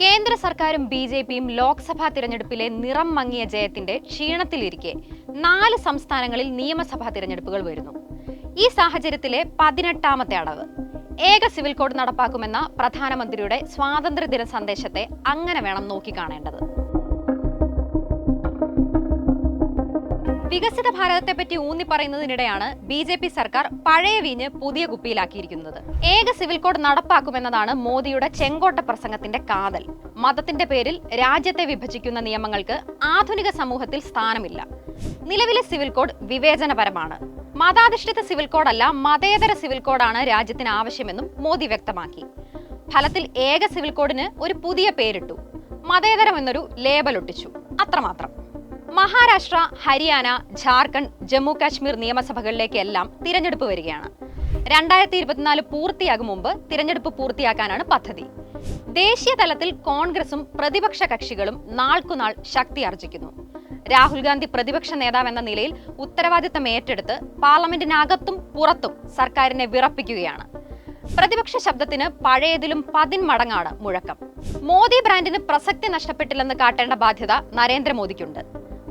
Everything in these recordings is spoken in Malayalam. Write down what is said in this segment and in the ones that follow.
കേന്ദ്ര സർക്കാരും ബി ജെ പിയും ലോക്സഭാ തിരഞ്ഞെടുപ്പിലെ നിറം മങ്ങിയ ജയത്തിന്റെ ക്ഷീണത്തിലിരിക്കെ നാല് സംസ്ഥാനങ്ങളിൽ നിയമസഭാ തിരഞ്ഞെടുപ്പുകൾ വരുന്നു. ഈ സാഹചര്യത്തിലെ പതിനെട്ടാമത്തെ അടവ്. ഏക സിവിൽ കോഡ് നടപ്പാക്കുമെന്ന പ്രധാനമന്ത്രിയുടെ സ്വാതന്ത്ര്യദിന സന്ദേശത്തെ അങ്ങനെ വേണം നോക്കിക്കാണേണ്ടത് വികസിത ഭാരതത്തെപ്പറ്റി ഊന്നി പറയുന്നതിനിടെയാണ് ബി ജെ പി സർക്കാർ പഴയ വീഞ്ഞ് പുതിയ കുപ്പിയിലാക്കിയിരിക്കുന്നത്. ഏക സിവിൽ കോഡ് നടപ്പാക്കുമെന്നതാണ് മോദിയുടെ ചെങ്കോട്ട പ്രസംഗത്തിന്റെ കാതൽ. മതത്തിന്റെ പേരിൽ രാജ്യത്തെ വിഭജിക്കുന്ന നിയമങ്ങൾക്ക് ആധുനിക സമൂഹത്തിൽ സ്ഥാനമില്ല. നിലവിലെ സിവിൽ കോഡ് വിവേചനപരമാണ്. മതാധിഷ്ഠിത സിവിൽ കോഡല്ല മതേതര സിവിൽ കോഡാണ് രാജ്യത്തിന് ആവശ്യമെന്നും മോദി വ്യക്തമാക്കി. ഫലത്തിൽ ഏക സിവിൽ കോഡിന് ഒരു പുതിയ പേരിട്ടു. മതേതരം എന്നൊരു ലേബൽ ഒട്ടിച്ചു. അത്രമാത്രം. മഹാരാഷ്ട്ര ഹരിയാന ജാർഖണ്ഡ് ജമ്മു കാശ്മീർ നിയമസഭകളിലേക്കെല്ലാം തിരഞ്ഞെടുപ്പ് വരികയാണ്. രണ്ടായിരത്തി ഇരുപത്തിനാല് പൂർത്തിയാകും മുമ്പ് തിരഞ്ഞെടുപ്പ് പൂർത്തിയാക്കാനാണ് പദ്ധതി. ദേശീയ തലത്തിൽ കോൺഗ്രസും പ്രതിപക്ഷ കക്ഷികളും നാൾക്കുനാൾ ശക്തി ആർജിക്കുന്നു. രാഹുൽ ഗാന്ധി പ്രതിപക്ഷ നേതാവെന്ന നിലയിൽ ഉത്തരവാദിത്തം ഏറ്റെടുത്ത് പാർലമെന്റിനകത്തും പുറത്തും സർക്കാരിനെ വിറപ്പിക്കുകയാണ്. പ്രതിപക്ഷ ശബ്ദത്തിന് പഴയതിലും പതിന്മടങ്ങാണ് മുഴക്കം. മോദി ബ്രാൻഡിന് പ്രസക്തി നഷ്ടപ്പെട്ടില്ലെന്ന് കാട്ടേണ്ട ബാധ്യത നരേന്ദ്രമോദിക്കുണ്ട്.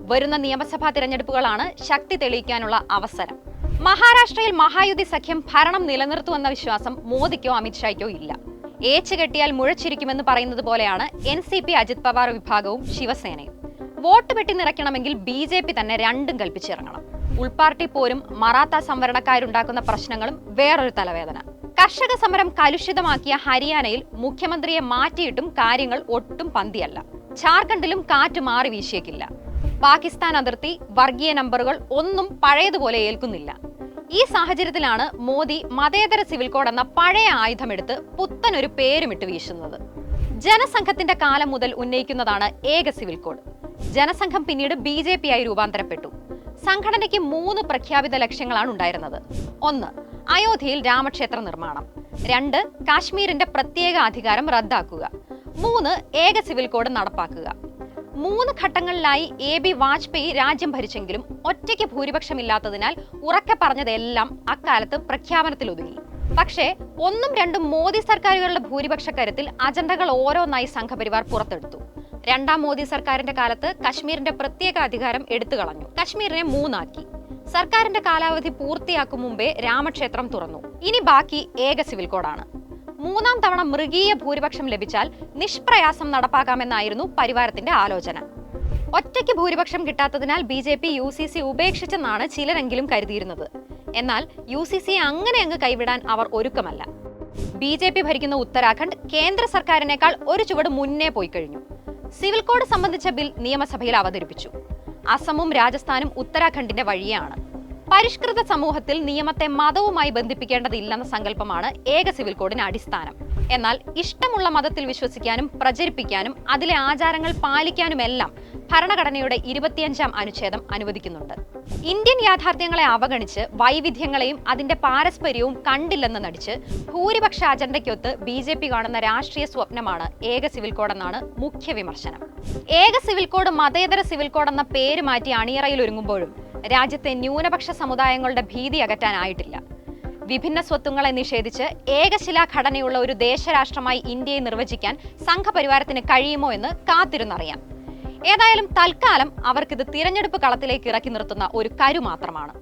വരുന്ന നിയമസഭാ തിരഞ്ഞെടുപ്പുകളാണ് ശക്തി തെളിയിക്കാനുള്ള അവസരം. മഹാരാഷ്ട്രയിൽ മഹായുതി സഖ്യം ഭരണം നിലനിർത്തുമെന്ന വിശ്വാസം മോദിക്കോ അമിത്ഷായ്ക്കോ ഇല്ല. ഏച്ചു കെട്ടിയാൽ മുഴച്ചിരിക്കുമെന്ന് പറയുന്നത് പോലെയാണ് N C P Ajit Pawar വിഭാഗവും ശിവസേനയും. വോട്ട് വെട്ടി നിറയ്ക്കണമെങ്കിൽ ബി ജെ പി തന്നെ രണ്ടും കൽപ്പിച്ചിറങ്ങണം. ഉൾപാർട്ടി പോരും മറാത്ത സംവരണക്കാരുണ്ടാക്കുന്ന പ്രശ്നങ്ങളും വേറൊരു തലവേദന. കർഷക സമരം കലുഷിതമാക്കിയ ഹരിയാനയിൽ മുഖ്യമന്ത്രിയെ മാറ്റിയിട്ടും കാര്യങ്ങൾ ഒട്ടും പന്തിയല്ല. ഝാർഖണ്ഡിലും കാറ്റ് മാറി വീശിയേക്കില്ല. പാകിസ്ഥാൻ അതിർത്തി വർഗീയ നമ്പറുകൾ ഒന്നും പഴയതുപോലെ ഏൽക്കുന്നില്ല. ഈ സാഹചര്യത്തിലാണ് മോദി മതേതര സിവിൽ കോഡ് എന്ന പഴയ ആയുധമെടുത്ത് പുത്തനൊരു പേരുമിട്ട് വീശുന്നത്. ജനസംഘത്തിന്റെ കാലം മുതൽ ഉന്നയിക്കുന്നതാണ് ഏക സിവിൽ കോഡ്. ജനസംഘം പിന്നീട് ബി ജെ പി ആയി രൂപാന്തരപ്പെട്ടു. സംഘടനയ്ക്ക് മൂന്ന് പ്രഖ്യാപിത ലക്ഷ്യങ്ങളാണ് ഉണ്ടായിരുന്നത്. ഒന്ന് അയോധ്യയിൽ രാമക്ഷേത്ര നിർമ്മാണം. രണ്ട് കാശ്മീരിന്റെ പ്രത്യേക അധികാരം റദ്ദാക്കുക. മൂന്ന് ഏക സിവിൽ കോഡ് നടപ്പാക്കുക. മൂന്ന് ഘട്ടങ്ങളിലായി എ ബി വാജ്പേയി രാജ്യം ഭരിച്ചെങ്കിലും ഒറ്റയ്ക്ക് ഭൂരിപക്ഷമില്ലാത്തതിനാൽ ഉറക്കെ പറഞ്ഞതെല്ലാം അക്കാലത്ത് പ്രഖ്യാപനത്തിൽ ഒതുങ്ങി പക്ഷേ ഒന്നും രണ്ടും മോദി സർക്കാരുകളുടെ ഭൂരിപക്ഷ കരുത്തിൽ അജണ്ടകൾ ഓരോന്നായി സംഘപരിവാർ പുറത്തെടുത്തു. രണ്ടാം മോദി സർക്കാരിന്റെ കാലത്ത് കശ്മീരിന്റെ പ്രത്യേക അധികാരം എടുത്തു കളഞ്ഞു. കശ്മീരിനെ മൂന്നാക്കി. സർക്കാരിന്റെ കാലാവധി പൂർത്തിയാക്കും മുമ്പേ രാമക്ഷേത്രം തുറന്നു. ഇനി ബാക്കി ഏക സിവിൽ കോഡാണ്. മൂന്നാം തവണ മൃഗീയ ഭൂരിപക്ഷം ലഭിച്ചാൽ നിഷ്പ്രയാസം നടപ്പാക്കാമെന്നായിരുന്നു പരിവാരത്തിന്റെ ആലോചന. ഒറ്റയ്ക്ക് ഭൂരിപക്ഷം കിട്ടാത്തതിനാൽ B J P U C C ഉപേക്ഷിച്ചെന്നാണ് ചിലരെങ്കിലും കരുതിയിരുന്നത്. എന്നാൽ യു സി സി അങ്ങനെ അങ്ങ് കൈവിടാൻ അവർ ഒരുക്കമല്ല. ബി ജെ പി ഭരിക്കുന്ന ഉത്തരാഖണ്ഡ് കേന്ദ്ര സർക്കാരിനേക്കാൾ ഒരു ചുവട് മുന്നേ പോയി കഴിഞ്ഞു. സിവിൽ കോഡ് സംബന്ധിച്ച ബിൽ നിയമസഭയിൽ അവതരിപ്പിച്ചു. അസമും രാജസ്ഥാനും ഉത്തരാഖണ്ഡിന്റെ വഴിയാണ്. പരിഷ്കൃത സമൂഹത്തിൽ നിയമത്തെ മതവുമായി ബന്ധിപ്പിക്കേണ്ടതില്ലെന്ന സങ്കല്പമാണ് ഏക സിവിൽ കോഡിന് അടിസ്ഥാനം. എന്നാൽ ഇഷ്ടമുള്ള മതത്തിൽ വിശ്വസിക്കാനും പ്രചരിപ്പിക്കാനും അതിലെ ആചാരങ്ങൾ പാലിക്കാനുമെല്ലാം ഭരണഘടനയുടെ ഇരുപത്തിയഞ്ചാം അനുച്ഛേദം അനുവദിക്കുന്നുണ്ട്. ഇന്ത്യൻ യാഥാർത്ഥ്യങ്ങളെ അവഗണിച്ച് വൈവിധ്യങ്ങളെയും അതിന്റെ പാരസ്പര്യവും കണ്ടില്ലെന്ന് നടിച്ച് ഭൂരിപക്ഷ അജണ്ടയ്ക്കൊത്ത് ബി ജെ പി കാണുന്ന രാഷ്ട്രീയ സ്വപ്നമാണ് ഏക സിവിൽ കോഡെന്നാണ് മുഖ്യ വിമർശനം. ഏക സിവിൽ കോഡ് മതേതര സിവിൽ കോഡ് എന്ന പേര് മാറ്റി അണിയറയിൽ ഒരുങ്ങുമ്പോഴും രാജ്യത്തെ ന്യൂനപക്ഷ സമുദായങ്ങളുടെ ഭീതി അകറ്റാനായിട്ടില്ല. വിഭിന്ന സ്വത്തുങ്ങളെ നിഷേധിച്ച് ഏകശിലാ ഘടനയുള്ള ഒരു ദേശരാഷ്ട്രമായി ഇന്ത്യയെ നിർവചിക്കാൻ സംഘപരിവാരത്തിന് കഴിയുമോ എന്ന് കാത്തിരുന്നറിയാം. ഏതായാലും തൽക്കാലം അവർക്കിത് തിരഞ്ഞെടുപ്പ് കളത്തിലേക്ക് ഇറക്കി നിർത്തുന്ന ഒരു കരു മാത്രമാണ്.